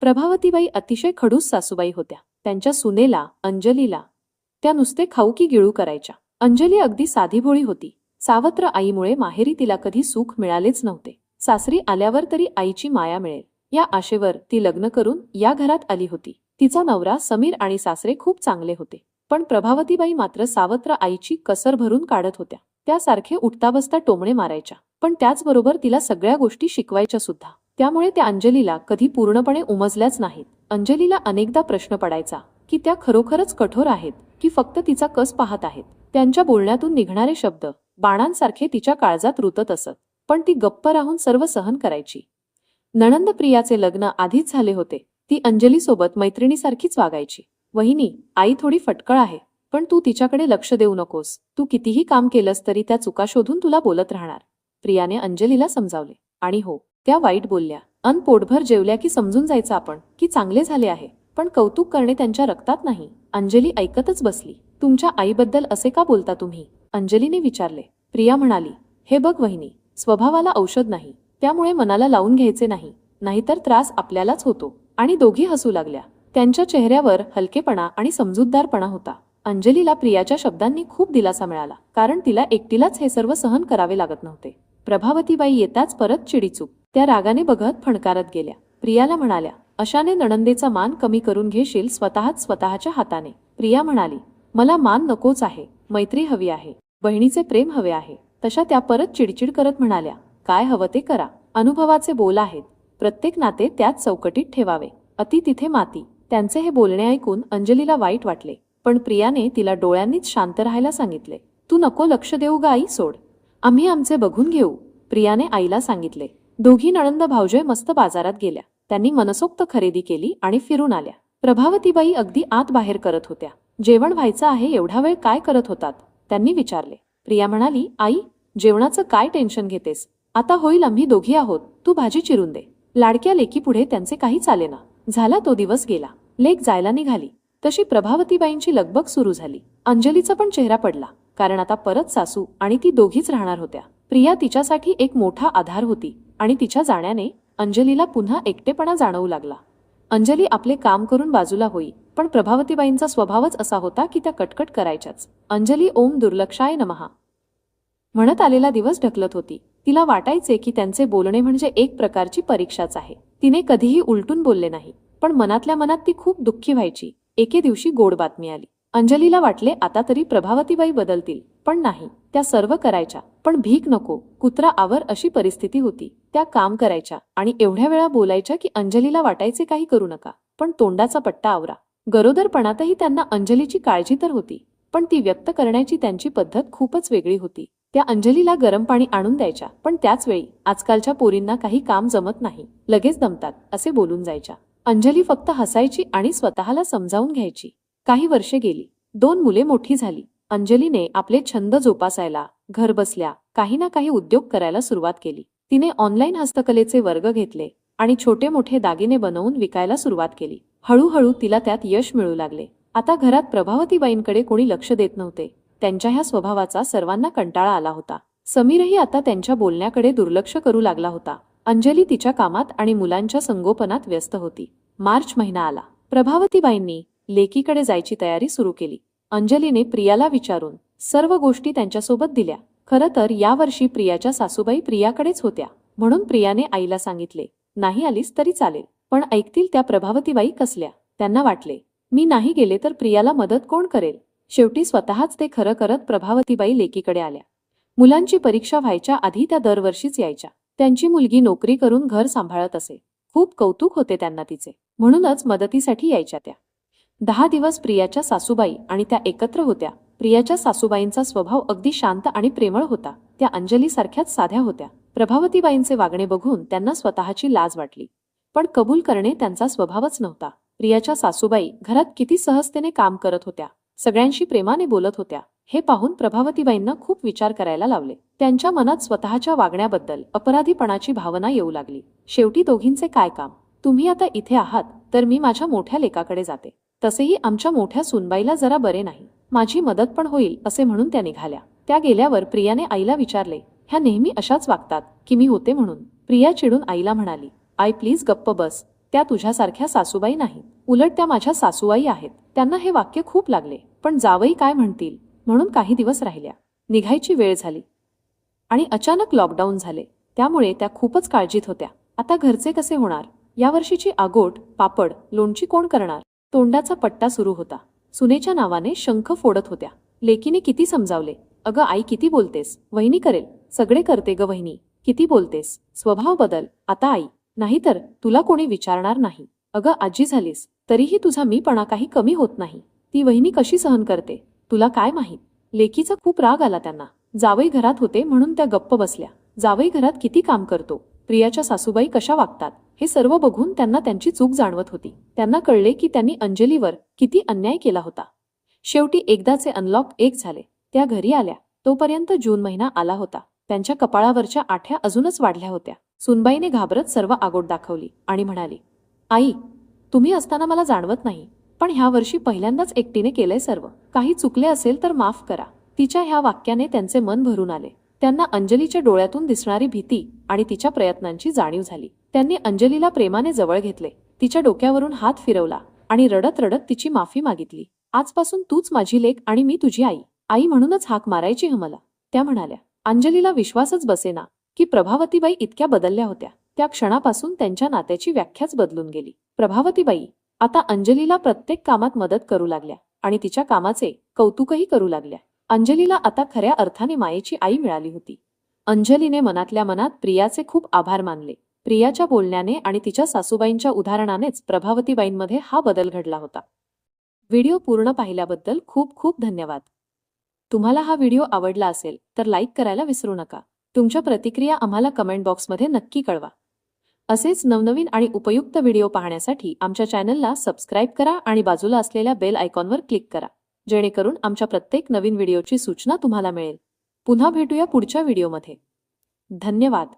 प्रभावतीबाई अतिशय खडूस सासूबाई होत्या. त्यांच्या सुनेला अंजलीला त्या नुसते खाऊ की गिळू करायच्या. अंजली अगदी साधीभोळी होती. सावत्र आईमुळे माहेरी तिला कधी सुख मिळालेच नव्हते. सासरी आल्यावर तरी आईची माया मिळेल. या आशेवर ती लग्न करून या घरात आली होती. तिचा नवरा समीर आणि सासरे खूप चांगले होते. पण प्रभावतीबाई मात्र सावत्र आईची कसर भरून काढत होत्या. त्यासारखे उठता बसता टोमणे मारायच्या. पण त्याचबरोबर तिला सगळ्या गोष्टी शिकवायच्या सुद्धा. त्यामुळे त्या अंजलीला कधी पूर्णपणे उमजल्याच नाहीत. अंजलीला अनेकदा प्रश्न पडायचा की त्या खरोखरच कठोर आहेत की फक्त तिचा कस पाहत आहेत? त्यांच्या बोलण्यातून निघणारे शब्द बाणांसारखे तिच्या काळजात रुतत असत पण ती गप्प राहून सर्व सहन करायची. नणंद प्रियाचे लग्न आधीच झाले होते ती अंजलीसोबत मैत्रिणीसारखीच वागायची. वहिनी आई थोडी फटकळ आहे पण तू तिच्याकडे लक्ष देऊ नकोस. तू कितीही काम केलंस तरी त्या चुका शोधून तुला बोलत राहणार. प्रियाने अंजलीला समजावले. आणि हो त्या वाईट बोलल्या. अन पोटभर जेवल्या की समजून जायचं आपण की चांगले झाले आहे. पण कौतुक करणे त्यांच्या रक्तात नाही. अंजली ऐकतच बसली. तुमच्या आईबद्दल असे का बोलता तुम्ही? अंजलीने विचारले. प्रिया म्हणाली हे बघ वहिनी स्वभावाला औषध नाही. त्यामुळे मनाला लावून घ्यायचे नाही. नाहीतर त्रास आपल्यालाच होतो. आणि दोघी हसू लागल्या. त्यांच्या चेहऱ्यावर हलकेपणा आणि समजूतदारपणा होता. अंजलीला प्रियाच्या शब्दांनी खूप दिलासा मिळाला कारण तिला एकटीलाच हे सर्व सहन करावे लागत नव्हते. प्रभावतीबाई येताच परत चिडीचूक त्या रागाने बघत फणकारत गेल्या. प्रियाला म्हणाल्या अशाने नणंदेचा मान कमी करून घेशील स्वतःच स्वतःच्या हाताने. प्रिया म्हणाली मला मान नकोच आहे. मैत्री हवी आहे. बहिणीचे प्रेम हवे आहे. तशा त्या परत चिडचिड करत म्हणाल्या काय हवं ते करा. अनुभवाचे बोल आहेत. प्रत्येक नाते त्याच चौकटीत ठेवावे. अति तिथे माती. त्यांचे हे बोलणे ऐकून अंजलीला वाईट वाटले पण प्रियाने तिला डोळ्यांनीच शांत राहायला सांगितले तू नको लक्ष देऊ गाई आई सोड. आम्ही आमचे बघून घेऊ प्रियाने आईला सांगितले. दोघी नळंद भावजय मस्त बाजारात गेल्या. त्यांनी मनसोक्त खरेदी केली आणि फिरून आल्या. प्रभावतीबाई अगदी आत बाहेर करत होत्या. जेवण व्हायचं आहे एवढा वेळ काय करत होतात? त्यांनी विचारले. प्रिया म्हणाली आई जेवणाचं काय टेन्शन घेतेस? आता होईल आम्ही दोघी आहोत. तू भाजी चिरून दे. लाडक्या लेकीपुढे त्यांचे काही चाले ना. झाला तो दिवस गेला. लेक जायला निघाली. तशी प्रभावतीबाईंची लगबग सुरू झाली. अंजलीचा पण चेहरा पडला. कारण आता परत सासू आणि ती दोघीच राहणार होत्या. प्रिया तिच्यासाठी एक मोठा आधार होती आणि तिच्या जाण्याने अंजलीला पुन्हा एकटेपणा जाणवू लागला. अंजली आपले काम करून बाजूला होई पण प्रभावतीबाईंचा स्वभावच असा होता की त्या कटकट करायच्याच. अंजली ओम दुर्लक्षाय नमहा. म्हणत आलेला दिवस ढकलत होती. तिला वाटायचे की त्यांचे बोलणे म्हणजे एक प्रकारची परीक्षाच आहे. तिने कधीही उलटून बोलले नाही पण मनातल्या मनात ती खूप दुःखी व्हायची. एके दिवशी गोड बातमी आली. अंजलीला वाटले आता तरी प्रभावतीबाई बदलतील पण नाही. त्या सर्व करायच्या पण भीक नको कुत्रा आवर अशी परिस्थिती होती. त्या काम करायच्या आणि एवढ्या वेळा बोलायच्या की अंजलीला वाटायचे काही करू नका पण तोंडाचा पट्टा आवरा. गरोदरपणातही त्यांना अंजलीची काळजी तर होती पण ती व्यक्त करण्याची त्यांची पद्धत खूपच वेगळी होती. त्या अंजलीला गरम पाणी आणून द्यायच्या पण त्याच वेळी आजकालच्या पोरींना काही काम जमत नाही लगेच दमतात असे बोलून जायच्या. अंजली फक्त हसायची आणि स्वतःला समजावून घ्यायची. काही वर्षे गेली. दोन मुले मोठी झाली. अंजलीने आपले छंद जोपासायला घर बसल्या काही ना काही उद्योग करायला सुरुवात केली. तिने ऑनलाईन हस्तकलेचे वर्ग घेतले आणि छोटे मोठे दागिने बनवून विकायला सुरुवात केली. हळूहळू तिला त्यात यश मिळू लागले. आता घरात प्रभावतीबाईंकडे कोणी लक्ष देत नव्हते. त्यांच्या ह्या स्वभावाचा सर्वांना कंटाळा आला होता. समीरही आता त्यांच्या बोलण्याकडे दुर्लक्ष करू लागला होता. अंजली तिच्या कामात आणि मुलांच्या संगोपनात व्यस्त होती. मार्च महिना आला. प्रभावतीबाईंनी लेकीकडे जायची तयारी सुरू केली. अंजलीने प्रियाला विचारून सर्व गोष्टी त्यांच्यासोबत दिल्या. खरं तर यावर्षी प्रियाच्या सासूबाई प्रियाकडेच होत्या. म्हणून प्रियाने आईला सांगितले नाही आलीस तरी चालेल पण ऐकतील त्या प्रभावतीबाई कसल्या. त्यांना वाटले मी नाही गेले तर प्रियाला मदत कोण करेल? शेवटी स्वतःच ते खरं करत प्रभावतीबाई लेकीकडे आल्या. मुलांची परीक्षा व्हायच्या आधी त्या दरवर्षीच यायच्या. त्यांची मुलगी नोकरी करून घर सांभाळत असे. खूप कौतुक होते त्यांना तिचे. म्हणूनच मदतीसाठी यायच्या त्या. दहा दिवस प्रियाच्या सासूबाई आणि त्या एकत्र होत्या. प्रियाच्या सासूबाईंचा स्वभाव अगदी शांत आणि प्रेमळ होता. त्या अंजलीसारख्याच साध्या होत्या. प्रभावतीबाईंचे वागणे बघून त्यांना स्वतःची लाज वाटली. पण कबूल करणे त्यांचा स्वभावच नव्हता. प्रियाच्या सासूबाई घरात किती सहजतेने काम करत होत्या. सगळ्यांशी प्रेमाने बोलत होत्या. हे पाहून प्रभावतीबाईंना खूप विचार करायला लावले. त्यांच्या मनात स्वतःच्या वागण्याबद्दल अपराधीपणाची भावना येऊ लागली. शेवटी दोघींचे काय काम? तुम्ही आता इथे आहात तर मी माझ्या मोठ्या लेकाकडे जाते. तसेही आमच्या मोठ्या सुनबाईला जरा बरे नाही. माझी मदत पण होईल असे म्हणून त्या निघाल्या. त्या गेल्यावर प्रियाने आईला विचारले ह्या नेहमी अशाच वागतात की मी होते म्हणून? प्रिया चिडून आईला म्हणाली आई प्लीज गप्प बस. त्या तुझ्यासारख्या सासूबाई नाही उलट त्या माझ्या सासूबाई आहेत. त्यांना हे वाक्य खूप लागले. पण जावई काय म्हणतील? म्हणून काही दिवस राहिल्या. निघायची वेळ झाली. आणि अचानक लॉकडाऊन झाले. त्यामुळे त्या खूपच काळजीत होत्या. आता घरचे कसे होणार? यावर्षीची आगोट पापड लोणची कोण करणार? तोंडाचा पट्टा सुरू होता. सुनेच्या नावाने शंख फोडत होत्या. लेकीने किती समजावले? अगं आई किती बोलतेस? वहिनी करेल. सगळे करते ग वहिनी. किती बोलतेस? स्वभाव बदल. आता आई. नाहीतर तुला कोणी विचारणार नाही. अगं आजी झालीस. तरीही तुझा मीपणा काही कमी होत नाही. ती वहिनी कशी सहन करते? तुला काय माहीत? लेकीचा खूप राग आला त्यांना. जावई घरात होते म्हणून त्या गप्प बसल्या. जावई घरात किती काम करतो? प्रियाच्या सासूबाई कशा वागतात हे सर्व बघून त्यांना त्यांची चूक जाणवत होती. त्यांना कळले की त्यांनी अंजलीवर किती अन्याय केला होता. शेवटी एकदाचे अनलॉक एक झाले. त्या घरी आल्या. तोपर्यंत जून महिना आला होता. त्यांच्या कपाळावरच्या आठ्या अजूनच वाढल्या होत्या. सुनबाईने घाबरत सर्व आगोट दाखवली आणि म्हणाली आई तुम्ही असताना मला जाणवत नाही पण ह्या वर्षी पहिल्यांदाच एकटीने केलंय सर्व. काही चुकले असेल तर माफ करा. तिच्या ह्या वाक्याने त्यांचे मन भरून आले. त्यांना अंजलीच्या डोळ्यातून दिसणारी भीती आणि तिच्या प्रयत्नांची जाणीव झाली. त्यांनी अंजलीला प्रेमाने जवळ घेतले. तिच्या डोक्यावरून हात फिरवला आणि रडत रडत तिची माफी मागितली. आजपासून तूच माझी लेख आणि मी तुझी आई. आई म्हणूनच हाक मारायची ह मला. त्या म्हणाल्या. अंजलीला विश्वासच बसेना की प्रभावतीबाई इतक्या बदलल्या होत्या. त्या क्षणापासून त्यांच्या नात्याची व्याख्याच बदलून गेली. प्रभावतीबाई आता अंजलीला प्रत्येक कामात मदत करू लागल्या आणि तिच्या कामाचे कौतुकही करू लागल्या. अंजलीला आता खऱ्या अर्थाने मायेची आई मिळाली होती. अंजलीने मनातल्या मनात प्रियाचे खूप आभार मानले. प्रियाच्या बोलण्याने आणि तिच्या सासूबाईंच्या उदाहरणानेच प्रभावतीबाईंमध्ये हा बदल घडला होता. व्हिडिओ पूर्ण पाहिल्याबद्दल खूप खूप धन्यवाद. तुम्हाला हा व्हिडिओ आवडला असेल तर लाईक करायला विसरू नका. तुमच्या प्रतिक्रिया आम्हाला कमेंट बॉक्समध्ये नक्की कळवा. असेच नवनवीन आणि उपयुक्त व्हिडिओ पाहण्यासाठी आमच्या चॅनलला सबस्क्राईब करा आणि बाजूला असलेल्या बेल आयकॉनवर क्लिक करा. जेणेकरून आमच्या प्रत्येक नवीन व्हिडिओची सूचना तुम्हाला मिळेल. पुन्हा भेटूया पुढच्या व्हिडिओमध्ये. धन्यवाद.